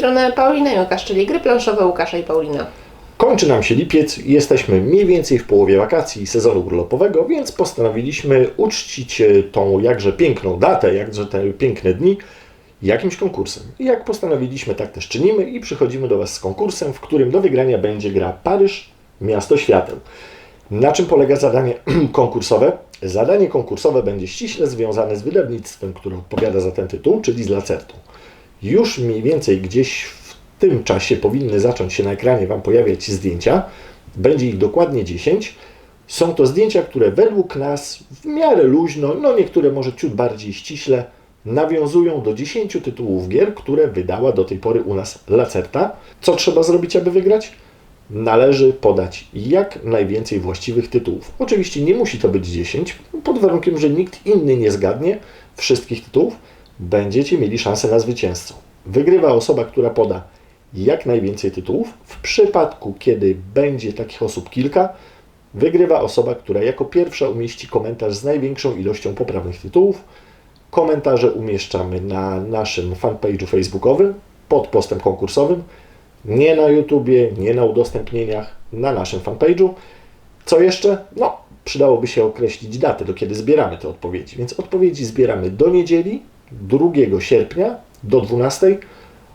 strony Paulina Jukasz, czyli gry planszowe Łukasza i Paulina. Kończy nam się lipiec, jesteśmy mniej więcej w połowie wakacji sezonu urlopowego, więc postanowiliśmy uczcić e, tą jakże piękną datę, jakże te piękne dni jakimś konkursem. I jak postanowiliśmy, tak też czynimy i przychodzimy do Was z konkursem, w którym do wygrania będzie gra Paryż, Miasto Świateł. Na czym polega zadanie konkursowe? Zadanie konkursowe będzie ściśle związane z wydawnictwem, które odpowiada za ten tytuł, czyli z Lacertą. Już mniej więcej gdzieś w tym czasie powinny zacząć się na ekranie Wam pojawiać zdjęcia. Będzie ich dokładnie 10. Są to zdjęcia, które według nas w miarę luźno, no niektóre może ciut bardziej ściśle, nawiązują do 10 tytułów gier, które wydała do tej pory u nas Lacerta. Co trzeba zrobić, aby wygrać? Należy podać jak najwięcej właściwych tytułów. Oczywiście nie musi to być 10, pod warunkiem, że nikt inny nie zgadnie wszystkich tytułów, będziecie mieli szansę na zwycięzcę. Wygrywa osoba, która poda jak najwięcej tytułów. W przypadku, kiedy będzie takich osób kilka, wygrywa osoba, która jako pierwsza umieści komentarz z największą ilością poprawnych tytułów. Komentarze umieszczamy na naszym fanpage'u facebookowym pod postem konkursowym. Nie na YouTubie, nie na udostępnieniach, na naszym fanpage'u. Co jeszcze? No, przydałoby się określić datę, do kiedy zbieramy te odpowiedzi. Więc odpowiedzi zbieramy do niedzieli, 2 sierpnia do 12.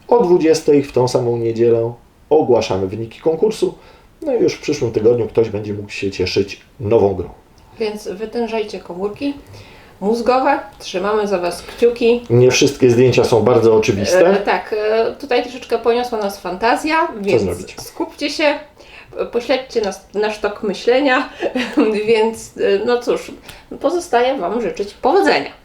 O 20 w tą samą niedzielę ogłaszamy wyniki konkursu. No i już w przyszłym tygodniu ktoś będzie mógł się cieszyć nową grą. Więc wytężajcie komórki mózgowe, trzymamy za Was kciuki. Nie wszystkie zdjęcia są bardzo E, oczywiste. tak, e, tutaj troszeczkę poniosła nas fantazja, więc skupcie się, pośledźcie nas, nasz tok myślenia, więc e, no cóż, pozostaje Wam życzyć powodzenia.